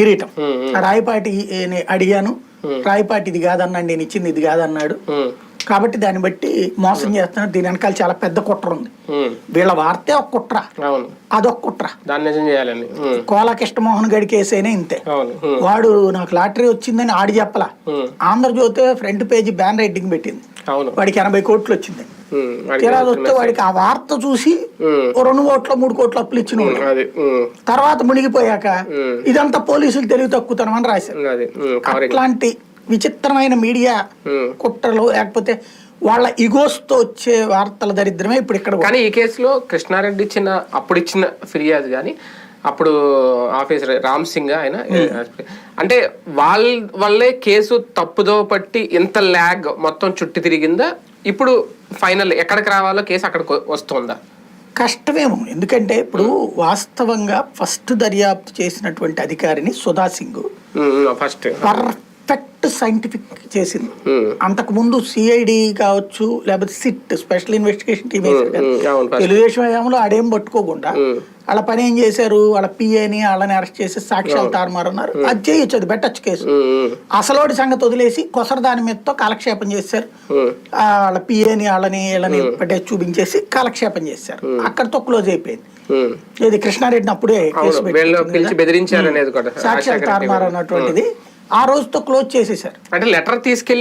కిరీటం. రాయపాటి అడిగాను రాయపాటి ఇది కాదన్నాడు నేను ఇచ్చింది ఇది కాదన్నాడు. కాబట్టి దాన్ని బట్టి మోసం చేస్తున్నాడు. దీని వెనకాల చాలా పెద్ద కుట్ర ఉంది. వీళ్ళ వార్తే ఒక కుట్ర. అదొక కుట్ర. కోలా కృష్ణమోహన్ గడి కేసేనే ఇంతే. వాడు నాకు లాటరీ వచ్చిందని ఆడి చెప్పలా. Andhra Jyothi front page ban writing పెట్టింది. వాడికి ఎనభై కోట్లు వచ్చింది. తీరా వస్తే వాడికి ఆ వార్త చూసి రెండు కోట్ల మూడు కోట్ల అప్పులు ఇచ్చిన తర్వాత మునిగిపోయాక. ఇదంతా పోలీసులు తెలివి తక్కువతనం అని రాశారు. అట్లాంటి విచిత్రమైన మీడియా. కుట్రలు లేకపోతే వాళ్ళ ఈగోస్తో వచ్చే వార్తల దరిద్రమే ఇప్పుడు ఇక్కడ కూడా. కానీ ఈ కేసులో కృష్ణారెడ్డి ఇచ్చిన అప్పుడు ఇచ్చిన ఫిర్యాదు కానీ అప్పుడు ఆఫీసర్ రామ్ సింగ్ ఆయన అంటే వాళ్ళ వల్లే కేసు తప్పుదో పట్టి ఎంత ల్యాగ్ మొత్తం చుట్టి తిరిగిందా? ఇప్పుడు ఫైనల్ ఎక్కడికి రావాలో కేసు అక్కడికి వస్తుందా? కష్టమేమో. ఎందుకంటే ఇప్పుడు వాస్తవంగా ఫస్ట్ దర్యాప్తు చేసినటువంటి అధికారిని సుధా సింగ్. ఫస్ట్. సైంటిఫిక్ చేసింది. అంతకు ముందు సిఐడి కావచ్చు లేకపోతే SIT special investigation team. Telugu Desam హయాంలో ఆడేం పట్టుకోకుండా ఉమ్. వాళ్ళ పని ఏం చేశారు? వాళ్ళ పిఏని వాళ్ళని అరెస్ట్ చేసి సాక్ష్యాలు తారుమారన్నారు అది చేయొచ్చు అది పెట్టచ్చు కేసు అసలోడి సంగతి వదిలేసి కొసరు దాని మీదతో కాలక్షేపం చేశారు. వాళ్ళ పిఏని వాళ్ళని వీళ్ళని పట్టేసి చూపించేసి కాలక్షేపం చేశారు. అక్కడతో క్లోజ్ అయిపోయింది. ఇది కృష్ణారెడ్డిని అప్పుడే కేసు పెట్టి సాక్ష్యాలు తారుమారు అన్నటువంటిది. ఆ రోజుతో క్లోజ్ చేసేసారు అంటే లెటర్ తీసుకెళ్ళి